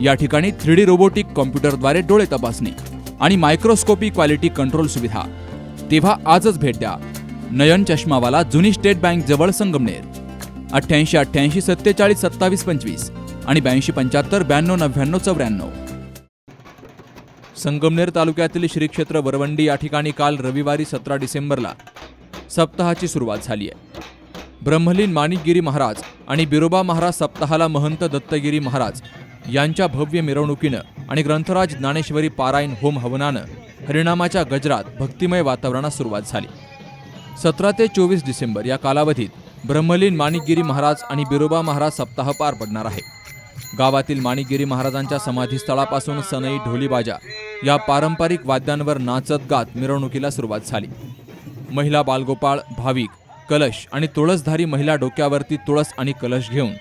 या ठिकाणी three D robotic कॉम्प्युटरद्वारे डोळे तपासणी आणि मायक्रोस्कोपी क्वालिटी कंट्रोल सुविधा. तेव्हा आजच भेट द्या. नयन चष्मावाला जुनी स्टेट बँक जवळ संगमनेर. अठ्ठ्याऐंशी अठ्ठ्याऐंशी सत्तेचाळीस सत्तावीस पंचवीस आणि ब्याऐंशी पंच्याहत्तर ब्याण्णव नव्याण्णव चौऱ्याण्णव. संगमनेर तालुक्यातील श्री क्षेत्र वरवंडी या ठिकाणी काल रविवारी सतरा डिसेंबरला सप्ताहाची सुरुवात झाली आहे. ब्रह्मलीन माणिकगिरी महाराज आणि बिरोबा महाराज सप्ताहाला महंत दत्तगिरी महाराज यांच्या भव्य मिरवणुकीनं आणि ग्रंथराज ज्ञानेश्वरी पारायण होम हवनानं हरिनामाच्या गजरात भक्तिमय वातावरणात सुरुवात झाली. सतरा ते चोवीस डिसेंबर या कालावधीत ब्रह्मलीन माणिकगिरी महाराज आणि बिरोबा महाराज सप्ताह पार पडणार आहे. गावातील माणिकगिरी महाराजांच्या समाधीस्थळापासून सनई ढोलीबाजा या पारंपरिक वाद्यांवर नाचत गात मिरवणुकीला सुरुवात झाली. महिला बालगोपाळ भाविक कलश आणि तुळसधारी महिला डोक्यावरती तुळस आणि कलश घेऊन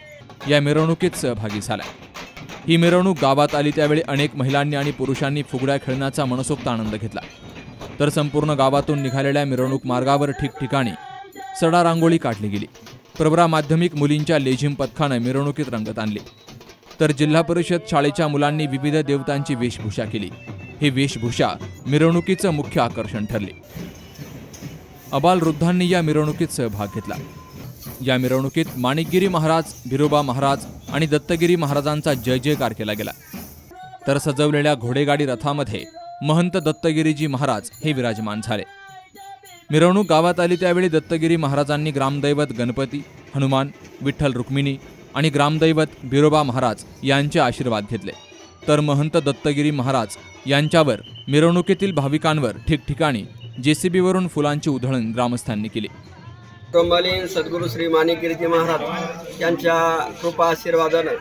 या मिरवणुकीत सहभागी झाल्या. ही मिरवणूक गावात आली त्यावेळी अनेक महिलांनी आणि पुरुषांनी फुगड्या खेळण्याचा मनसोक्त आनंद घेतला. तर संपूर्ण गावातून निघालेल्या मिरवणूक मार्गावर ठिकठिकाणी सडा रांगोळी काढली गेली. प्रबरा माध्यमिक मुलींच्या लेझिम पथकानं मिरवणुकीत रंगत आणली. तर जिल्हा परिषद शाळेच्या मुलांनी विविध देवतांची वेशभूषा केली. ही वेशभूषा मिरवणुकीचं मुख्य आकर्षण ठरले. अबाल वृद्धांनी या मिरवणुकीत सहभाग घेतला. या मिरवणुकीत माणिकगिरी महाराज भिरोबा महाराज आणि दत्तगिरी महाराजांचा जय जयकार केला गेला. तर सजवलेल्या घोडेगाडी रथामध्ये महंत दत्तगिरीजी महाराज हे विराजमान झाले. मिरवणूक गावात आली त्यावेळी दत्तगिरी महाराजांनी ग्रामदैवत गणपती हनुमान विठ्ठल रुक्मिणी आणि ग्रामदैवत बिरोबा महाराज यांचे आशीर्वाद घेतले. तर महंत दत्तगिरी महाराज यांच्यावर मिरवणुकीतील भाविकांवर ठिकठिकाणी जेसीबीवरून फुलांची उधळण ग्रामस्थांनी केली. ब्रह्मलीन सद्गुरू श्री माणिकगिरीजी महाराज यांच्या कृपा आशीर्वादानं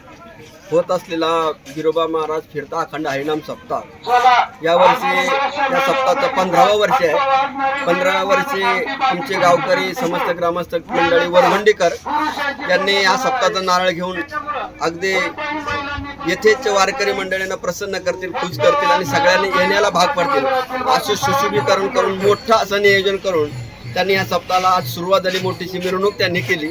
होत असलेला बिरोबा महाराज फिरता अखंड हरिनाम सप्ताह. यावर्षी या सप्ताहाचं पंधरावं वर्ष आहे. पंधरा वर्षी आमचे गावकरी समस्त ग्रामस्थ मंडळी वरवंडीकर यांनी या सप्ताहाचा नारळ घेऊन अगदी येथेच वारकरी मंडळींना प्रसन्न करतील खुश करतील आणि सगळ्यांनी येण्याला भाग पडतील. असे सुशोभीकरण करून मोठं असं नियोजन करून त्यांनी या सप्ताहाला आज सुरुवात झाली मोठीशी मिरवणूक त्यांनी केली.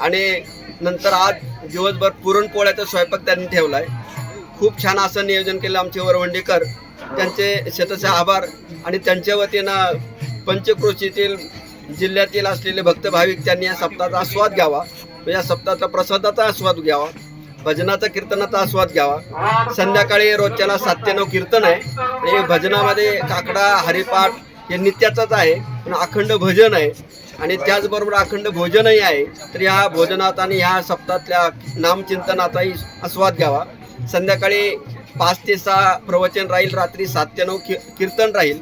आणि नंतर आज दिवसभर पुरणपोळ्याचा स्वयंपाक त्यांनी ठेवला आहे खूप छान असं नियोजन केलं आमचे वरवंडीकर. त्यांचे शेताचे आभार आणि त्यांच्या वतीनं पंचक्रोशीतील जिल्ह्यातील असलेले भक्त भाविक त्यांनी या सप्ताहाचा आस्वाद घ्यावा. या सप्ताहाचा प्रसादाचा आस्वाद घ्यावा. भजनाचा कीर्तनाचा आस्वाद घ्यावा. संध्याकाळी रोजच्याला सात ते नऊ कीर्तन आहे. आणि भजनामध्ये काकडा हरिपाठ हे नित्याचंच आहे पण अखंड भजन आहे. आणि त्याचबरोबर अखंड भोजनही आहे. तर ह्या भोजनात आणि ह्या सप्ताहातल्या नामचिंतनाचाही आस्वाद घ्यावा. संध्याकाळी पाच ते सहा प्रवचन राहील रात्री सात ते नऊ की कीर्तन राहील.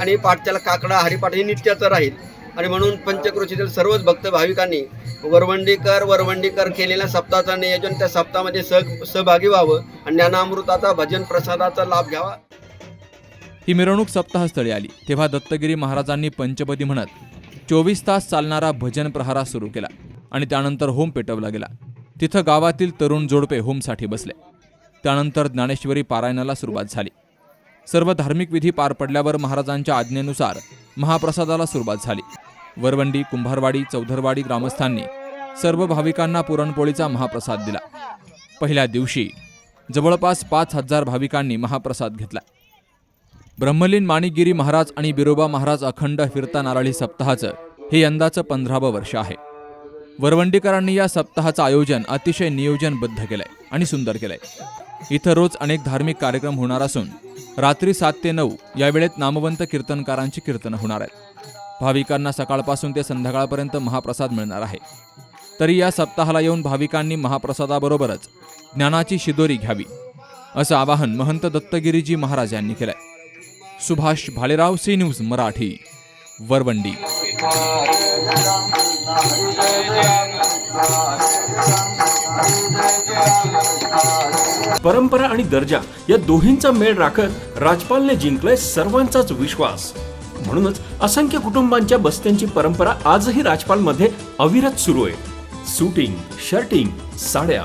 आणि पाठच्याला काकडा हरिपाठ हे नित्याचं राहील. आणि म्हणून पंचक्रोशीतील सर्वच भक्त भाविकांनी वरवंडीकर वरवंडीकर केलेल्या सप्ताहाचं नियोजन त्या सप्ताहामध्ये सह सहभागी व्हावं. आणि ज्ञानामृताचा भजन प्रसादाचा लाभ घ्यावा. ही मिरवणूक सप्ताहस्थळी आली. तेव्हा दत्तगिरी महाराजांनी पंचपदी म्हणत चोवीस तास चालणारा भजन प्रहारा सुरू केला आणि त्यानंतर होम पेटवला गेला. तिथं गावातील तरुण जोडपे होमसाठी बसले. त्यानंतर ज्ञानेश्वरी पारायणाला सुरुवात झाली. सर्व धार्मिक विधी पार पडल्यावर महाराजांच्या आज्ञेनुसार महाप्रसादाला सुरुवात झाली. वरवंडी कुंभारवाडी चौधरवाडी ग्रामस्थांनी सर्व भाविकांना पुरणपोळीचा महाप्रसाद दिला. पहिल्या दिवशी जवळपास पाच हजार भाविकांनी महाप्रसाद घेतला. ब्रह्मलीन माणिकगिरी महाराज आणि बिरोबा महाराज अखंड फिरता नारळी सप्ताहाचं हे यंदाचं पंधरावं वर्ष आहे. वरवंडीकरांनी या सप्ताहाचं आयोजन अतिशय नियोजनबद्ध केलंय आणि सुंदर केलंय. इथं रोज अनेक धार्मिक कार्यक्रम होणार असून रात्री सात ते नऊ या वेळेत नामवंत कीर्तनकारांची कीर्तनं होणार आहेत. भाविकांना सकाळपासून ते संध्याकाळपर्यंत महाप्रसाद मिळणार आहे. तरी या सप्ताहाला येऊन भाविकांनी महाप्रसादाबरोबरच ज्ञानाची शिदोरी घ्यावी असं आवाहन महंत दत्तगिरीजी महाराज यांनी केलंय. Subhash Bhalerao C news Marathi Varvandi. परंपरा आणि दर्जा या दोन्हींचा मेळ राखत राजपालने जिंकलाय सर्वांचाच विश्वास. म्हणूनच असंख्य कुटुंबांच्या बस्त्यांची परंपरा आजही राजपालमध्ये अविरत सुरू आहे. सुटिंग शर्टिंग साड्या